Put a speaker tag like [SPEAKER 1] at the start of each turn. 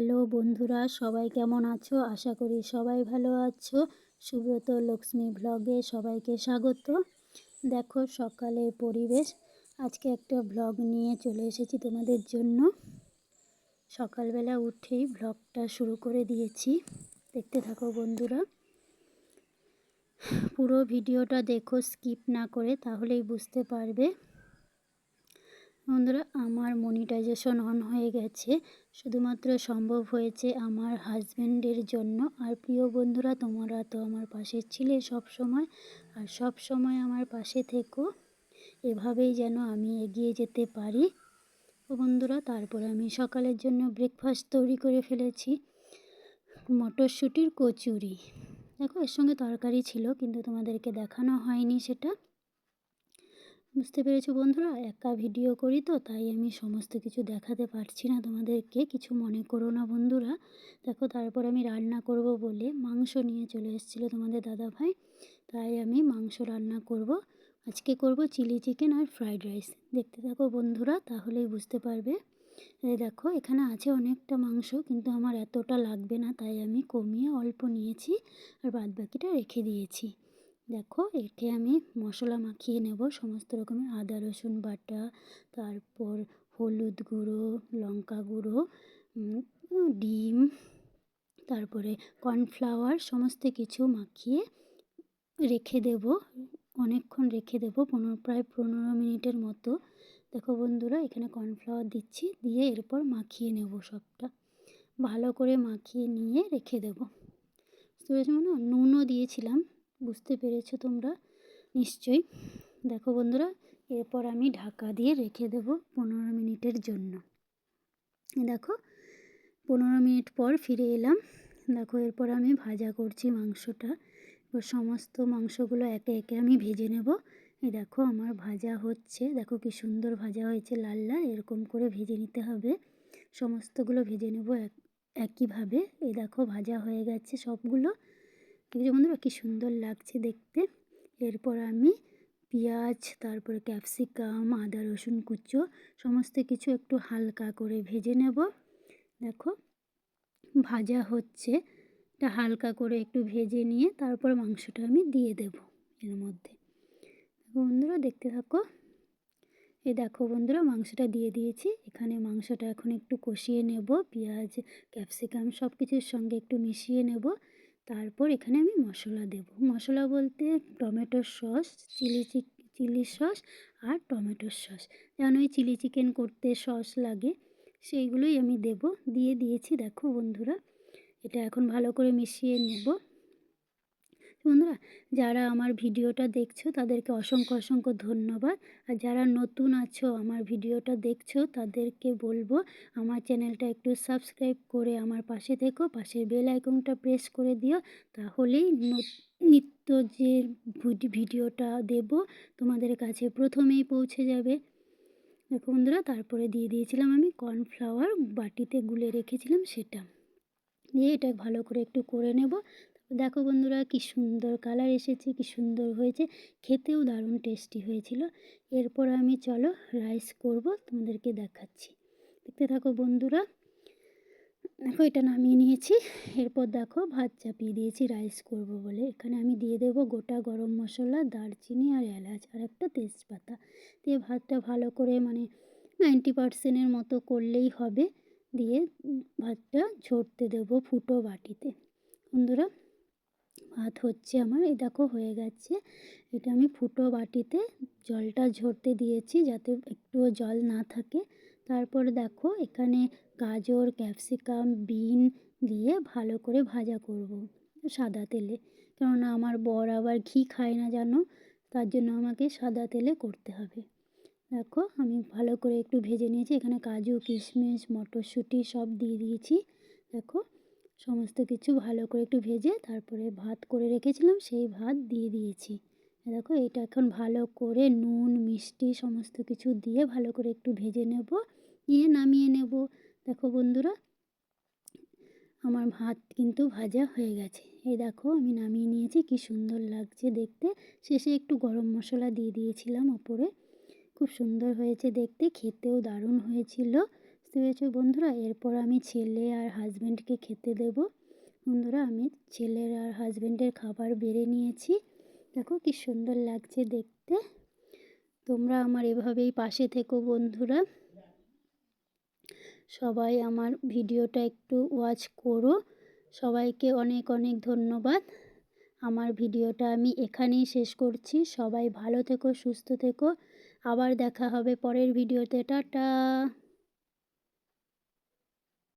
[SPEAKER 1] Hello বন্ধুরা, সবাই কেমন আছো? আশা করি সবাই ভালো আছো। সুব্রত লক্ষ্মী ভ্লগে সবাইকে স্বাগত। দেখো সকালের পরিবেশ। আজকে একটা ভ্লগ নিয়ে চলে এসেছি তোমাদের জন্য। সকালবেলা উঠেই ব্লগটা শুরু করে দিয়েছি। দেখতে থাকো বন্ধুরা। পুরো ভিডিওটা দেখো, স্কিপ না করে, তাহলেই বুঝতে পারবে। বন্ধুরা, আমার মনিটাইজেশন অন হয়ে গেছে। শুধুমাত্র সম্ভব হয়েছে আমার হাজব্যান্ডের জন্য। আর প্রিয় বন্ধুরা, তোমরা তো আমার পাশে ছিলে সব সময় আর সব সময় আমার পাশে থেকো। এভাবেই যেন আমি এগিয়ে যেতে পারি। বন্ধুরা, তারপরে আমি সকালের জন্য ব্রেকফাস্ট তৈরি করে ফেলেছি। মটরশুঁটির কচুরি। দেখো, এর সঙ্গে তরকারি ছিল, কিন্তু তোমাদেরকে দেখানো হয়নি সেটা। বুঝতে পেরেছ বন্ধুরা? একা ভিডিও করি তো, তাই আমি সমস্ত কিছু দেখাতে পারছি না তোমাদেরকে। কিছু মনে করো না বন্ধুরা। দেখো, তারপর আমি রান্না করব বলে মাংস নিয়ে চলে এসেছিল তোমাদের দাদা ভাই তাই আমি মাংস রান্না করব। আজকে করব চিলি চিকেন আর ফ্রাইড রাইস দেখতে থাকো বন্ধুরা, তাহলেই বুঝতে পারবে। এই দেখো, এখানে আছে অনেকটা মাংস, কিন্তু আমার এতটা লাগবে না, তাই আমি কমিয়ে অল্প নিয়েছি আর বাদ বাকিটা রেখে দিয়েছি। দেখো এতে আমি মশলা মাখিয়ে নেব, সমস্ত রকমের আদা, রসুন বাটা, তারপর হলুদ গুঁড়ো, লঙ্কা গুঁড়ো ডিম, তারপরে কর্নফ্লাওয়ার, সমস্ত কিছু মাখিয়ে রেখে দেব, অনেকক্ষণ রেখে দেব, পনেরো, প্রায় পনেরো মিনিটের মতো। দেখো বন্ধুরা, এখানে কর্নফ্লাওয়ার দিচ্ছি, দিয়ে এরপর মাখিয়ে নেব সবটা। ভালো করে মাখিয়ে নিয়ে রেখে দেবো। বুঝতে পেরেছি মানে নুনও দিয়েছিলাম। বুঝতে পেরেছ তোমরা? নিশ্চয়ই। দেখো বন্ধুরা, এরপর আমি ঢাকা দিয়ে রেখে দেব পনেরো মিনিটের জন্য। দেখো, পনেরো মিনিট পর ফিরে এলাম। দেখো, এরপর আমি ভাজা করছি মাংসটা। এবার সমস্ত মাংসগুলো একে একে আমি ভেজে নেব। এই দেখো, আমার ভাজা হচ্ছে। দেখো কি সুন্দর ভাজা হয়েছে লাল লাল, এরকম করে ভেজে নিতে হবে। সমস্তগুলো ভেজে নেব এক, একইভাবে। এই দেখো, ভাজা হয়ে গেছে সবগুলো। দেখছ বন্ধুরা কী সুন্দর লাগছে দেখতে। এরপর আমি পেঁয়াজ, তারপরে ক্যাপসিকাম, আদা, রসুন কুচো, সমস্ত কিছু একটু হালকা করে ভেজে নেব। দেখো, ভাজা হচ্ছে। এটা হালকা করে একটু ভেজে নিয়ে তারপর মাংসটা আমি দিয়ে দেব এর মধ্যে। বন্ধুরা, দেখতে থাকো। এই দেখো বন্ধুরা, মাংসটা দিয়ে দিয়েছি। এখানে মাংসটা এখন একটু কষিয়ে নেব। পেঁয়াজ, ক্যাপসিকাম সব কিছুর সঙ্গে একটু মিশিয়ে নেব। তারপর এখানে আমি মশলা দেব। মশলা বলতে টমেটোর সস, চিলি চিক চিলি সস আর টমেটোর সস। যেন ওই চিলি চিকেন করতে সস লাগে, সেইগুলোই আমি দেব। দিয়ে দিয়েছি, দেখো বন্ধুরা, এটা এখন ভালো করে মিশিয়ে নেব। বন্ধুরা, যারা আমার ভিডিওটা দেখছ, তাদেরকে অসংখ্য অসংখ্য ধন্যবাদ। আর যারা নতুন আছো, আমার ভিডিওটা দেখছ, তাদেরকে বলব, আমার চ্যানেলটা একটু সাবস্ক্রাইব করে আমার পাশে থেকো, পাশের বেল আইকনটা প্রেস করে দিও, তাহলেই নিত্য যে ভিডিওটা দেব, তোমাদের কাছে প্রথমেই পৌঁছে যাবে। দেখো বন্ধুরা, তারপরে দিয়ে দিয়েছিলাম আমি কর্নফ্লাওয়ার, বাটিতে গুলে রেখেছিলাম সেটা। দিয়ে এটা ভালো করে একটু করে নেব দেখো বন্ধুরা, কি সুন্দর কালার এসেছে, কি সুন্দর হয়েছে। খেতেও দারুণ টেস্টি হয়েছিল। এরপর আমি চলো রাইস করব, তোমাদেরকে দেখাচ্ছি। দেখতে থাকো বন্ধুরা। দেখো এটা নামিয়ে নিয়েছি। এরপর দেখো ভাত চাপিয়ে দিয়েছি রাইস করব বলে। এখানে আমি দিয়ে দেব গোটা গরম মশলা, দারচিনি আর এলাচ আর একটা তেজপাতা। দিয়ে ভাতটা ভালো করে মানে নাইনটি পারসেন্টের মতো করলেই হবে। দিয়ে ভাতটা ঝরতে দেবো ফুটো বাটিতে। বন্ধুরা ভাত হচ্ছে আমার, এই দেখো হয়ে গেছে। এটা আমি ফুটো বাটিতে জলটা ঝরতে দিয়েছি যাতে একটুও জল না থাকে। তারপর দেখো এখানে গাজর, ক্যাপসিকাম, বিন দিয়ে ভালো করে ভাজা করব সাদা তেলে। কেননা আমার বর আবার ঘি খায় না জানো, তার জন্য আমাকে সাদা তেলে করতে হবে। দেখো আমি ভালো করে একটু ভেজে নিয়েছি। এখানে কাজু, কিশমিশ, মটরশুঁটি সব দিয়ে দিয়েছি। দেখো সমস্ত কিছু ভালো করে একটু ভেজে তারপরে ভাত করে রেখেছিলাম, সেই ভাত দিয়ে দিয়েছি। দেখো, এটা এখন ভালো করে নুন, মিষ্টি সমস্ত কিছু দিয়ে ভালো করে একটু ভেজে নেব, নিয়ে নামিয়ে নেব। দেখো বন্ধুরা, আমার ভাত কিন্তু ভাজা হয়ে গেছে। এই দেখো, আমি নামিয়ে নিয়েছি, কি সুন্দর লাগছে দেখতে। শেষে একটু গরম মশলা দিয়ে দিয়েছিলাম ওপরে। খুব সুন্দর হয়েছে দেখতে, খেতেও দারুণ হয়েছিল। বুঝতে পেরেছ বন্ধুরা? এরপর আমি ছেলে আর হাজব্যান্ডকে খেতে দেব। বন্ধুরা, আমি ছেলের আর হাজব্যান্ডের খাবার বেড়ে নিয়েছি। দেখো কি সুন্দর লাগছে দেখতে। তোমরা আমার এভাবেই পাশে থেকো বন্ধুরা। সবাই আমার ভিডিওটা একটু ওয়াচ করো। সবাইকে অনেক অনেক ধন্যবাদ। আমার ভিডিওটা আমি এখানেই শেষ করছি। সবাই ভালো থেকো, সুস্থ থেকো। আবার দেখা হবে পরের ভিডিওতে। টাটা!